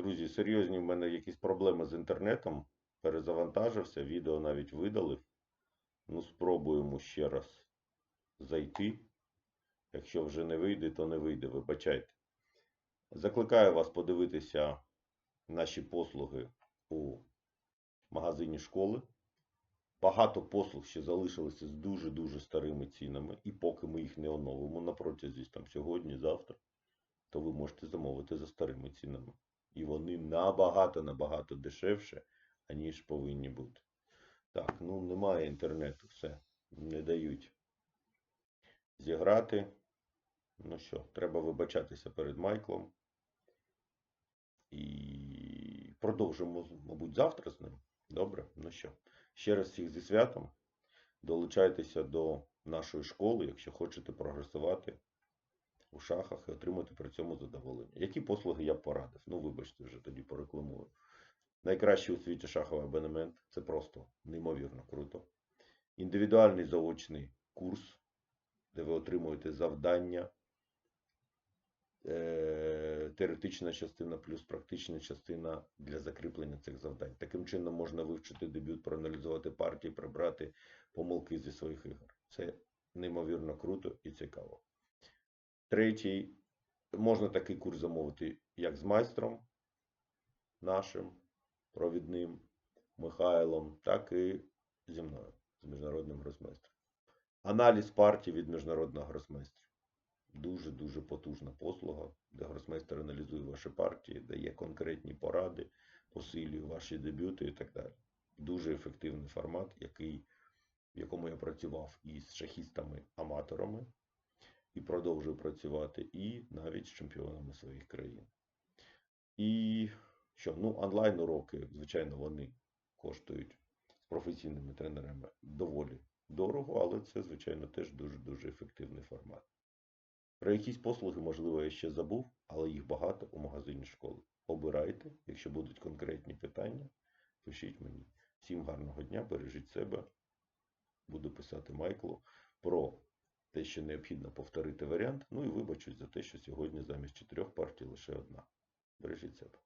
Друзі, серйозні в мене якісь проблеми з інтернетом. Перезавантажився, відео навіть видалив. Ну, спробуємо ще раз зайти. Якщо вже не вийде, то не вийде, вибачайте. Закликаю вас подивитися наші послуги у магазині школи. Багато послуг ще залишилися з дуже-дуже старими цінами. І поки ми їх не оновимо на протязі там, сьогодні, завтра, то ви можете замовити за старими цінами. І вони набагато-набагато дешевше, аніж повинні бути. Так, ну немає інтернету, все. Не дають зіграти. Ну що, треба вибачатися перед Майклом. І продовжимо, мабуть, завтра з ним. Добре? Ну що, ще раз всіх зі святом. Долучайтеся до нашої школи, якщо хочете прогресувати у шахах і отримати при цьому задоволення. Які послуги я б порадив? Ну, вибачте, вже тоді порекламую. Найкращий у світі шаховий абонемент це просто неймовірно круто. Індивідуальний заочний курс, де ви отримуєте завдання, е, теоретична частина плюс практична частина для закріплення цих завдань. Таким чином можна вивчити дебют, проаналізувати партії, прибрати помилки зі своїх ігор. Це неймовірно круто і цікаво. Третій, можна такий курс замовити як з майстром нашим провідним Михайлом, так і зі мною, з міжнародним гросмейстром. Аналіз партій від міжнародного гросмейстра. Дуже-дуже потужна послуга, де гросмейстер аналізує ваші партії, дає конкретні поради, посилює ваші дебюти і так далі. Дуже ефективний формат, який, в якому я працював і з шахістами-аматорами, і продовжую працювати, і навіть з чемпіонами своїх країн. І що, ну, онлайн-уроки, звичайно, вони коштують з професійними тренерами доволі дорого, але це, звичайно, теж дуже-дуже ефективний формат. Про якісь послуги, можливо, я ще забув, але їх багато у магазині школи. Обирайте, якщо будуть конкретні питання, пишіть мені. Всім гарного дня, бережіть себе. Буду писати Майклу про те, що необхідно повторити варіант. Ну і вибачусь за те, що сьогодні замість чотирьох партій лише одна. Бережіть себе.